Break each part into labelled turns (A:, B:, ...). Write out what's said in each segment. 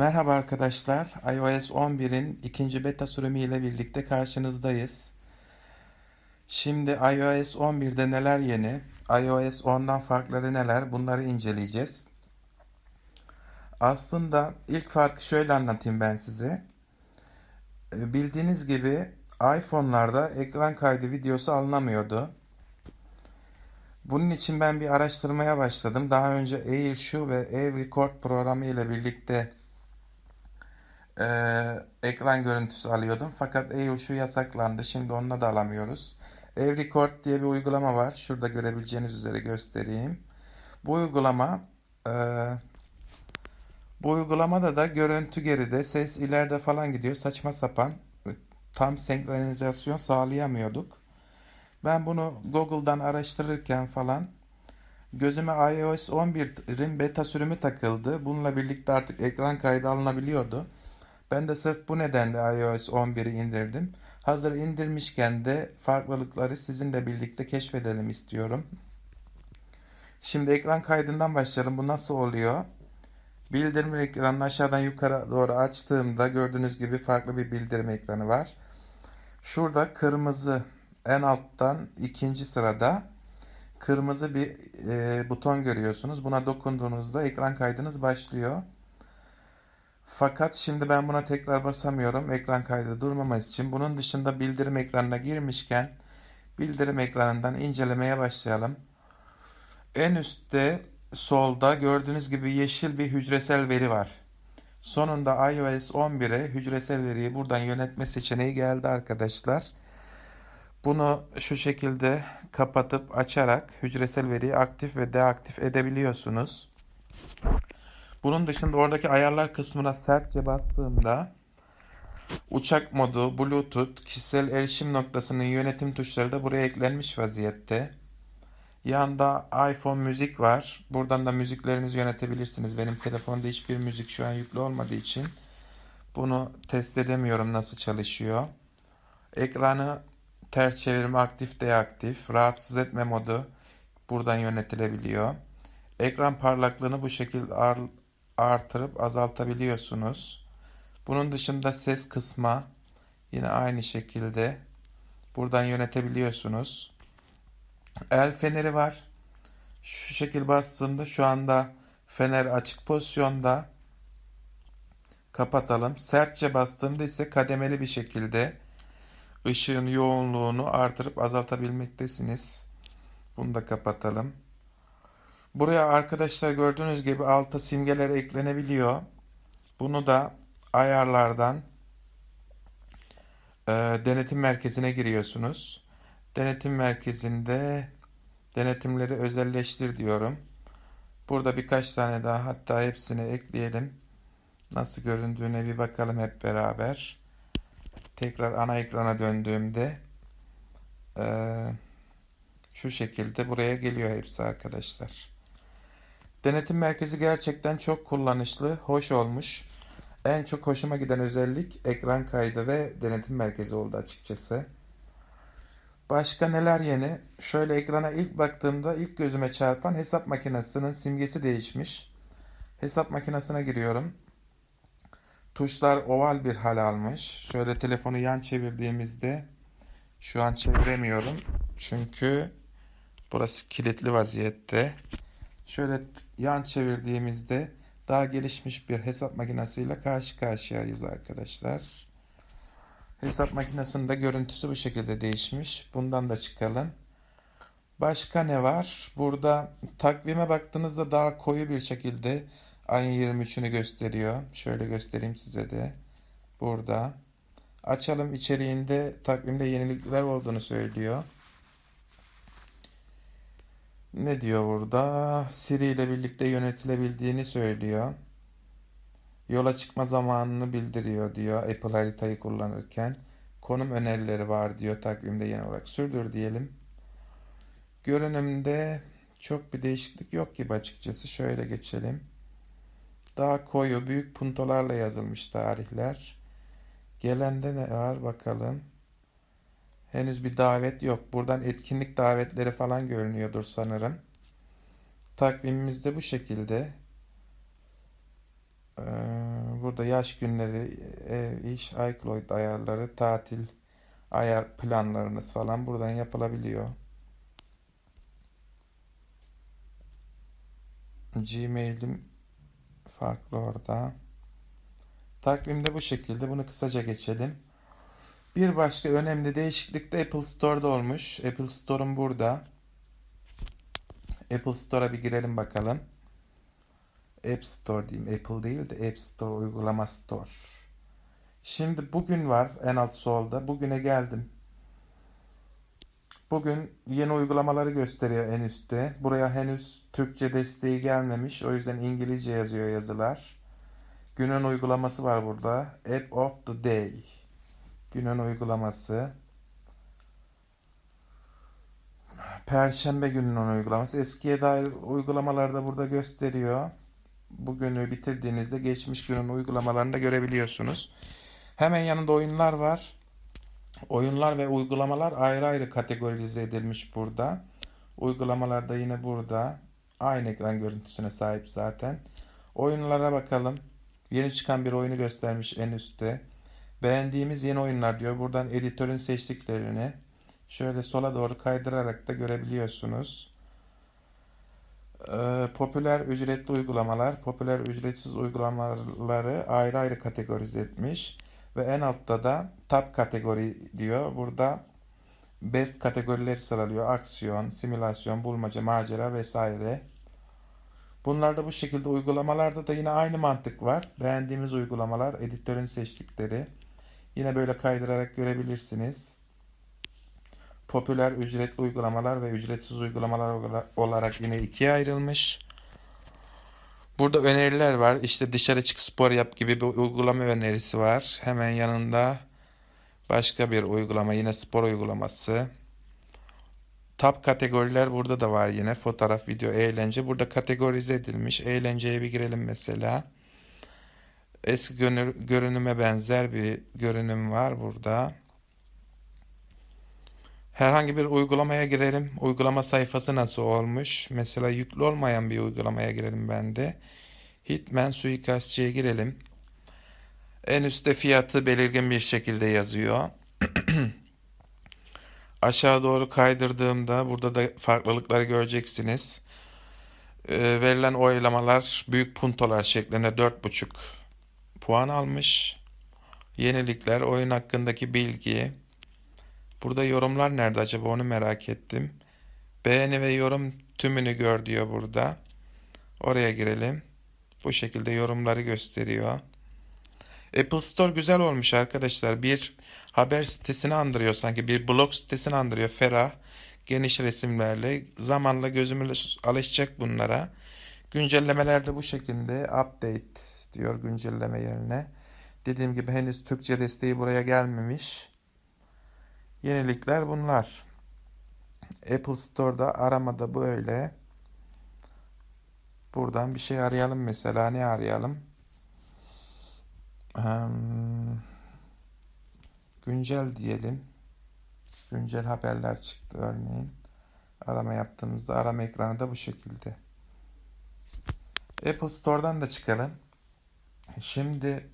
A: Merhaba arkadaşlar. iOS 11'in ikinci beta sürümü ile birlikte karşınızdayız. Şimdi iOS 11'de neler yeni, iOS 10'dan farkları neler bunları inceleyeceğiz. Aslında ilk farkı şöyle anlatayım ben size. Ee, Bildiğiniz gibi iPhone'larda ekran kaydı videosu alınamıyordu. Bunun için ben bir araştırmaya başladım. Daha önce AirShou ve AirRecord programı ile birlikte e, ekran görüntüsü alıyordum. Fakat AirShou yasaklandı. Şimdi onunla da alamıyoruz. AirRecord diye bir uygulama var. Şurada görebileceğiniz üzere göstereyim. Bu uygulama e, bu uygulamada da görüntü geride, ses ileride falan gidiyor. Saçma sapan. Tam senkronizasyon sağlayamıyorduk. Ben bunu Google'dan araştırırken falan gözüme iOS 11'in beta sürümü takıldı. Bununla birlikte artık ekran kaydı alınabiliyordu. Ben de sırf bu nedenle iOS 11'i indirdim. Hazır indirmişken de farklılıkları sizinle birlikte keşfedelim istiyorum. Şimdi ekran kaydından başlayalım. Bu nasıl oluyor? Bildirim ekranını aşağıdan yukarı doğru açtığımda gördüğünüz gibi farklı bir bildirim ekranı var. Şurada kırmızı en alttan ikinci sırada kırmızı bir e, buton görüyorsunuz. Buna dokunduğunuzda ekran kaydınız başlıyor. Fakat şimdi ben buna tekrar basamıyorum ekran kaydı durmaması için. Bunun dışında bildirim ekranına girmişken bildirim ekranından incelemeye başlayalım. En üstte solda gördüğünüz gibi yeşil bir hücresel veri var. Sonunda iOS 11'e hücresel veriyi buradan yönetme seçeneği geldi arkadaşlar. Bunu şu şekilde kapatıp açarak hücresel veriyi aktif ve deaktif edebiliyorsunuz. Bunun dışında oradaki ayarlar kısmına sertçe bastığımda uçak modu, Bluetooth, kişisel erişim noktasının yönetim tuşları da buraya eklenmiş vaziyette. Yanında iPhone müzik var. Buradan da müziklerinizi yönetebilirsiniz. Benim telefonda hiçbir müzik şu an yüklü olmadığı için bunu test edemiyorum nasıl çalışıyor. Ekranı ters çevirme aktif deaktif, rahatsız etme modu buradan yönetilebiliyor. Ekran parlaklığını bu şekilde artırıp azaltabiliyorsunuz. Bunun dışında ses kısma yine aynı şekilde buradan yönetebiliyorsunuz. El feneri var. Şu şekil bastığımda şu anda fener açık pozisyonda. Kapatalım. Sertçe bastığımda ise kademeli bir şekilde ışığın yoğunluğunu artırıp azaltabilmektesiniz. Bunu da kapatalım. Buraya arkadaşlar gördüğünüz gibi alta simgeler eklenebiliyor. Bunu da ayarlardan e, denetim merkezine giriyorsunuz. Denetim merkezinde denetimleri özelleştir diyorum. Burada birkaç tane daha hatta hepsini ekleyelim. Nasıl göründüğüne bir bakalım hep beraber. Tekrar ana ekrana döndüğümde e, şu şekilde buraya geliyor hepsi arkadaşlar. Denetim merkezi gerçekten çok kullanışlı, hoş olmuş. En çok hoşuma giden özellik ekran kaydı ve denetim merkezi oldu açıkçası. Başka neler yeni? Şöyle ekrana ilk baktığımda ilk gözüme çarpan hesap makinesinin simgesi değişmiş. Hesap makinesine giriyorum. Tuşlar oval bir hal almış. Şöyle telefonu yan çevirdiğimizde şu an çeviremiyorum. Çünkü burası kilitli vaziyette. Şöyle yan çevirdiğimizde daha gelişmiş bir hesap makinesiyle karşı karşıyayız arkadaşlar. Hesap makinesinde görüntüsü bu şekilde değişmiş. Bundan da çıkalım. Başka ne var? Burada takvime baktığınızda daha koyu bir şekilde ayın 23'ünü gösteriyor. Şöyle göstereyim size de. Burada. Açalım içeriğinde takvimde yenilikler olduğunu söylüyor. Ne diyor burada? Siri ile birlikte yönetilebildiğini söylüyor. Yola çıkma zamanını bildiriyor diyor Apple haritayı kullanırken. Konum önerileri var diyor takvimde yeni olarak. Sürdür diyelim. Görünümde çok bir değişiklik yok gibi açıkçası. Şöyle geçelim. Daha koyu büyük puntolarla yazılmış tarihler. Gelende ne var bakalım. Henüz bir davet yok. Buradan etkinlik davetleri falan görünüyordur sanırım. Takvimimiz de bu şekilde. Ee, burada yaş günleri, ev, iş, iCloud ayarları, tatil ayar planlarınız falan buradan yapılabiliyor. Gmail'im farklı orada. Takvimde bu şekilde. Bunu kısaca geçelim. Bir başka önemli değişiklik de Apple Store'da olmuş. Apple Store'um burada. Apple Store'a bir girelim bakalım. App Store diyeyim. Apple değil de App Store uygulama Store. Şimdi bugün var en alt solda. Bugüne geldim. Bugün yeni uygulamaları gösteriyor en üstte. Buraya henüz Türkçe desteği gelmemiş. O yüzden İngilizce yazıyor yazılar. Günün uygulaması var burada. App of the Day. Günün uygulaması. Perşembe gününün uygulaması. Eskiye dair uygulamaları da burada gösteriyor. Bugünü bitirdiğinizde geçmiş günün uygulamalarını da görebiliyorsunuz. Hemen yanında oyunlar var. Oyunlar ve uygulamalar ayrı ayrı kategorize edilmiş burada. Uygulamalar da yine burada. Aynı ekran görüntüsüne sahip zaten. Oyunlara bakalım. Yeni çıkan bir oyunu göstermiş en üstte. Beğendiğimiz yeni oyunlar diyor. Buradan editörün seçtiklerini şöyle sola doğru kaydırarak da görebiliyorsunuz. Ee, popüler ücretli uygulamalar, popüler ücretsiz uygulamaları ayrı ayrı kategorize etmiş. Ve en altta da top kategori diyor. Burada best kategorileri sıralıyor. Aksiyon, simülasyon, bulmaca, macera vesaire. Bunlarda bu şekilde uygulamalarda da yine aynı mantık var. Beğendiğimiz uygulamalar, editörün seçtikleri. Yine böyle kaydırarak görebilirsiniz. Popüler ücretli uygulamalar ve ücretsiz uygulamalar olarak yine ikiye ayrılmış. Burada öneriler var. İşte dışarı çık spor yap gibi bir uygulama önerisi var. Hemen yanında başka bir uygulama yine spor uygulaması. Top kategoriler burada da var yine. Fotoğraf, video, eğlence. Burada kategorize edilmiş. Eğlenceye bir girelim mesela. Eski görünüme benzer bir görünüm var burada. Herhangi bir uygulamaya girelim. Uygulama sayfası nasıl olmuş? Mesela yüklü olmayan bir uygulamaya girelim ben de. Hitman suikastçıya girelim. En üstte fiyatı belirgin bir şekilde yazıyor. Aşağı doğru kaydırdığımda burada da farklılıkları göreceksiniz. Ee, verilen oylamalar büyük puntolar şeklinde 4.5 puan almış. Yenilikler, oyun hakkındaki bilgi. Burada yorumlar nerede acaba onu merak ettim. Beğeni ve yorum tümünü gör diyor burada. Oraya girelim. Bu şekilde yorumları gösteriyor. Apple Store güzel olmuş arkadaşlar. Bir haber sitesini andırıyor sanki. Bir blog sitesini andırıyor. Ferah, geniş resimlerle. Zamanla gözümüz alışacak bunlara. Güncellemeler de bu şekilde. Update diyor güncelleme yerine. Dediğim gibi henüz Türkçe desteği buraya gelmemiş. Yenilikler bunlar. Apple Store'da aramada böyle. Buradan bir şey arayalım mesela. Ne arayalım? Güncel diyelim. Güncel haberler çıktı örneğin. Arama yaptığımızda arama ekranı da bu şekilde. Apple Store'dan da çıkalım. Şimdi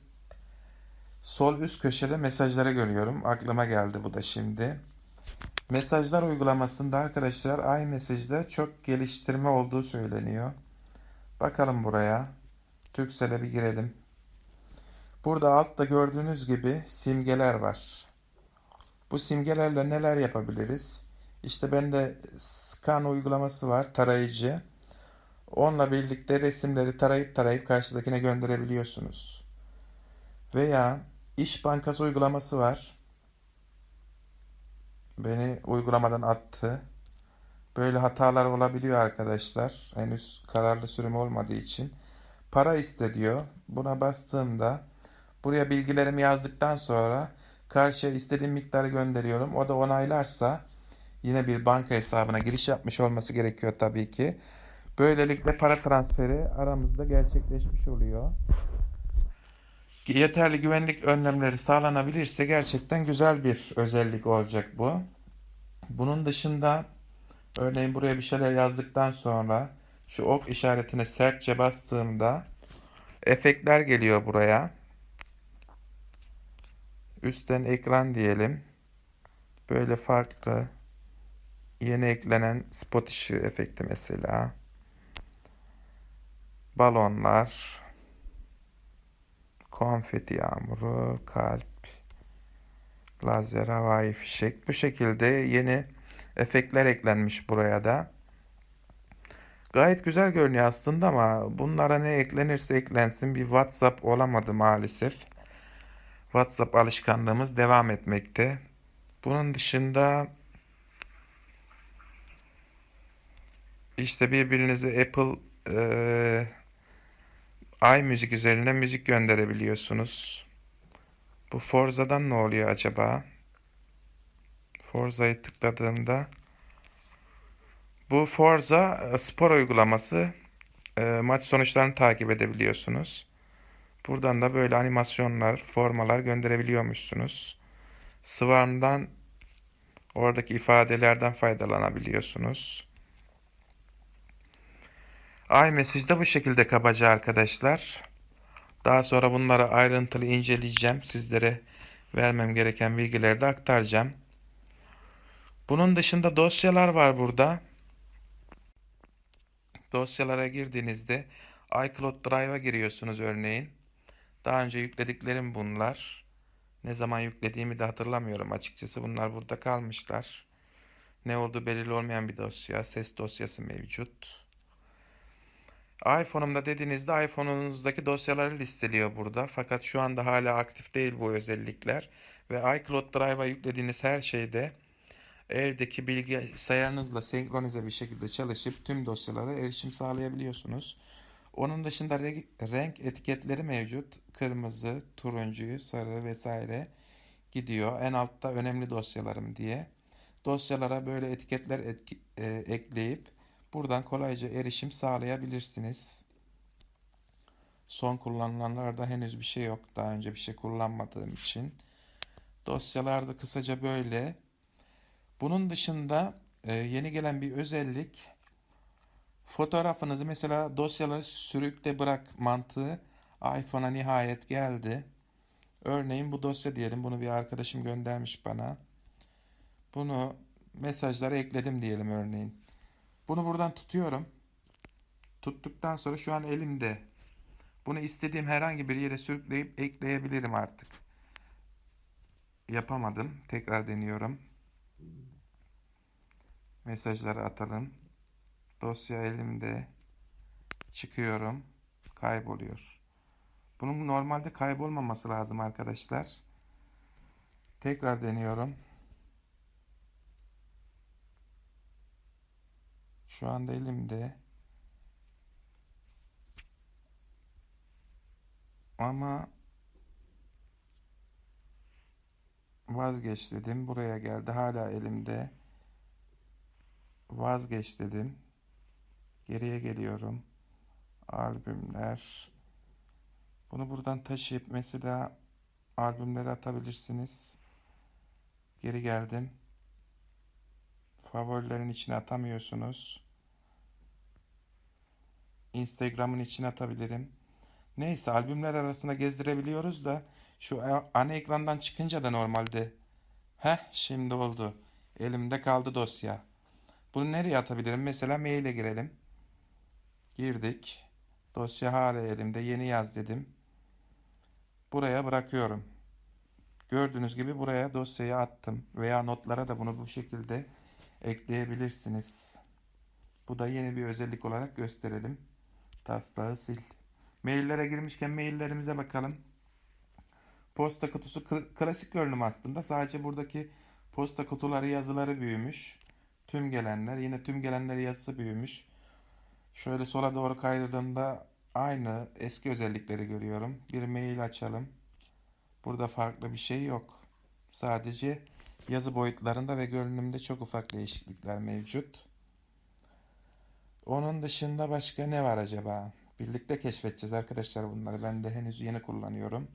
A: sol üst köşede mesajları görüyorum. Aklıma geldi bu da şimdi. Mesajlar uygulamasında arkadaşlar iMessage'da çok geliştirme olduğu söyleniyor. Bakalım buraya. Türksel'e bir girelim. Burada altta gördüğünüz gibi simgeler var. Bu simgelerle neler yapabiliriz? İşte bende scan uygulaması var, tarayıcı. Onunla birlikte resimleri tarayıp tarayıp karşıdakine gönderebiliyorsunuz. Veya İş Bankası uygulaması var. Beni uygulamadan attı. Böyle hatalar olabiliyor arkadaşlar. Henüz kararlı sürüm olmadığı için. Para iste diyor. Buna bastığımda buraya bilgilerimi yazdıktan sonra karşıya istediğim miktarı gönderiyorum. O da onaylarsa yine bir banka hesabına giriş yapmış olması gerekiyor tabii ki. Böylelikle para transferi aramızda gerçekleşmiş oluyor. Yeterli güvenlik önlemleri sağlanabilirse gerçekten güzel bir özellik olacak bu. Bunun dışında Örneğin buraya bir şeyler yazdıktan sonra şu ok işaretine sertçe bastığımda efektler geliyor buraya. Üstten ekran diyelim. Böyle farklı yeni eklenen spot ışığı efekti mesela. Balonlar, konfeti yağmuru, kalp, lazer, havai fişek. Bu şekilde yeni efektler eklenmiş buraya da. Gayet güzel görünüyor aslında ama bunlara ne eklenirse eklensin bir WhatsApp olamadı maalesef. WhatsApp alışkanlığımız devam etmekte. Bunun dışında işte birbirinize Apple eee iMüzik üzerine müzik gönderebiliyorsunuz. Bu Forza'dan ne oluyor acaba? Forza'yı tıkladığımda bu Forza e, spor uygulaması e, maç sonuçlarını takip edebiliyorsunuz. Buradan da böyle animasyonlar, formalar gönderebiliyormuşsunuz. Swarm'dan oradaki ifadelerden faydalanabiliyorsunuz. iMessage de bu şekilde kabaca arkadaşlar. Daha sonra bunları ayrıntılı inceleyeceğim. Sizlere vermem gereken bilgileri de aktaracağım. Bunun dışında dosyalar var burada. Dosyalara girdiğinizde iCloud Drive'a giriyorsunuz örneğin. Daha önce yüklediklerim bunlar. Ne zaman yüklediğimi de hatırlamıyorum açıkçası. Bunlar burada kalmışlar. Ne olduğu belirli olmayan bir dosya. Ses dosyası mevcut. iPhone'umda dediğinizde iPhone'unuzdaki dosyaları listeliyor burada. Fakat şu anda hala aktif değil bu özellikler. Ve iCloud Drive'a yüklediğiniz her şeyde evdeki bilgisayarınızla senkronize bir şekilde çalışıp tüm dosyalara erişim sağlayabiliyorsunuz. Onun dışında renk etiketleri mevcut. Kırmızı, turuncu, sarı vesaire gidiyor. En altta önemli dosyalarım diye. Dosyalara böyle etiketler etki, e, ekleyip buradan kolayca erişim sağlayabilirsiniz. Son kullanılanlarda henüz bir şey yok. Daha önce bir şey kullanmadığım için. Dosyalarda kısaca böyle. Bunun dışında e, yeni gelen bir özellik fotoğrafınızı mesela dosyaları sürükle bırak mantığı iPhone'a nihayet geldi. Örneğin bu dosya diyelim. Bunu bir arkadaşım göndermiş bana. Bunu mesajlara ekledim diyelim örneğin. Bunu buradan tutuyorum. Tuttuktan sonra şu an elimde. Bunu istediğim herhangi bir yere sürükleyip ekleyebilirim artık. Yapamadım. Tekrar deniyorum. Mesajları atalım. Dosya elimde. Çıkıyorum. Kayboluyor. Bunun normalde kaybolmaması lazım arkadaşlar. Tekrar deniyorum. Şu anda elimde. Ama vazgeç dedim. Buraya geldi. Hala elimde. Vazgeç dedim. Geriye geliyorum. Albümler. Bunu buradan taşıyıp mesela albümleri atabilirsiniz. Geri geldim. Favorilerin içine atamıyorsunuz. Instagram'ın içine atabilirim. Neyse albümler arasında gezdirebiliyoruz da şu ana ekrandan çıkınca da normalde. Heh şimdi oldu. Elimde kaldı dosya. Bunu nereye atabilirim? Mesela maile girelim. Girdik. Dosya hala elimde. Yeni yaz dedim. Buraya bırakıyorum. Gördüğünüz gibi buraya dosyayı attım. Veya notlara da bunu bu şekilde ekleyebilirsiniz. Bu da yeni bir özellik olarak gösterelim. Taslağı sil. Maillere girmişken maillerimize bakalım. Posta kutusu klasik görünüm aslında. Sadece buradaki posta kutuları yazıları büyümüş. Tüm gelenler yine tüm gelenler yazısı büyümüş. Şöyle sola doğru kaydırdığımda aynı eski özellikleri görüyorum. Bir mail açalım. Burada farklı bir şey yok. Sadece yazı boyutlarında ve görünümde çok ufak değişiklikler mevcut. Onun dışında başka ne var acaba? Birlikte keşfedeceğiz arkadaşlar bunları. Ben de henüz yeni kullanıyorum.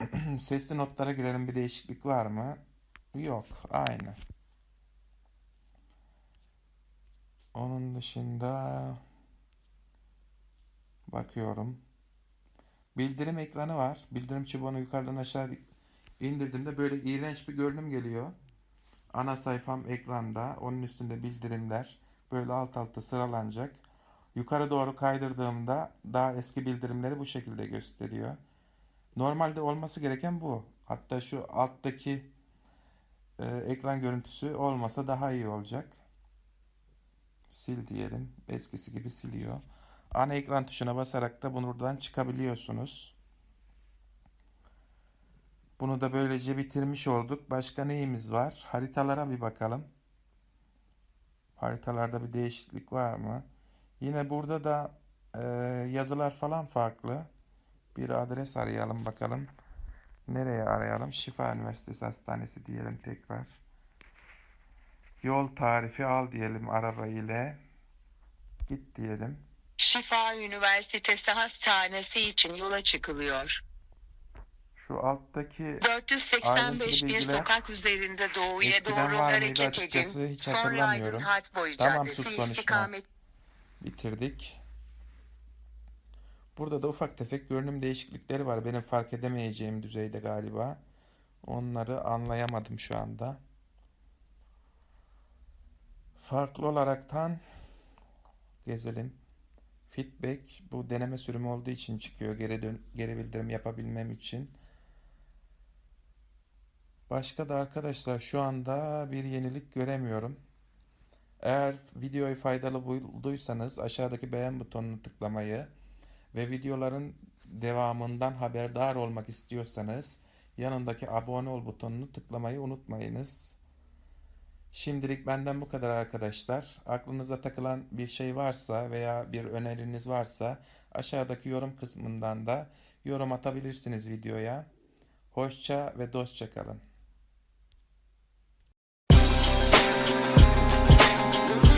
A: Sesli notlara girelim bir değişiklik var mı? Yok. Aynı. Onun dışında bakıyorum. Bildirim ekranı var. Bildirim çubuğunu yukarıdan aşağı indirdiğimde böyle iğrenç bir görünüm geliyor. Ana sayfam ekranda. Onun üstünde bildirimler böyle alt alta sıralanacak. Yukarı doğru kaydırdığımda daha eski bildirimleri bu şekilde gösteriyor. Normalde olması gereken bu. Hatta şu alttaki e, ekran görüntüsü olmasa daha iyi olacak. Sil diyelim. Eskisi gibi siliyor. Ana ekran tuşuna basarak da buradan çıkabiliyorsunuz. Bunu da böylece bitirmiş olduk. Başka neyimiz var? Haritalara bir bakalım. Haritalarda bir değişiklik var mı? Yine burada da e, yazılar falan farklı. Bir adres arayalım bakalım. Nereye arayalım? Şifa Üniversitesi Hastanesi diyelim tekrar. Yol tarifi al diyelim araba ile. Git diyelim.
B: Şifa Üniversitesi Hastanesi için yola çıkılıyor.
A: Şu alttaki
B: 485
A: Ayrıntılı
B: bir sokak üzerinde doğuya doğru hareket
A: açıkçası
B: edin.
A: hiç
B: Sonra Aydın
A: hatırlamıyorum.
B: Hatboy
A: Tamam,
B: Caddesi
A: sus konuşma.
B: istikamet
A: bitirdik. Burada da ufak tefek görünüm değişiklikleri var. Benim fark edemeyeceğim düzeyde galiba. Onları anlayamadım şu anda. Farklı olaraktan gezelim. Feedback bu deneme sürümü olduğu için çıkıyor. Geri dön geri bildirim yapabilmem için. Başka da arkadaşlar şu anda bir yenilik göremiyorum. Eğer videoyu faydalı bulduysanız aşağıdaki beğen butonunu tıklamayı ve videoların devamından haberdar olmak istiyorsanız yanındaki abone ol butonunu tıklamayı unutmayınız. Şimdilik benden bu kadar arkadaşlar. Aklınıza takılan bir şey varsa veya bir öneriniz varsa aşağıdaki yorum kısmından da yorum atabilirsiniz videoya. Hoşça ve dostça kalın. Thank you.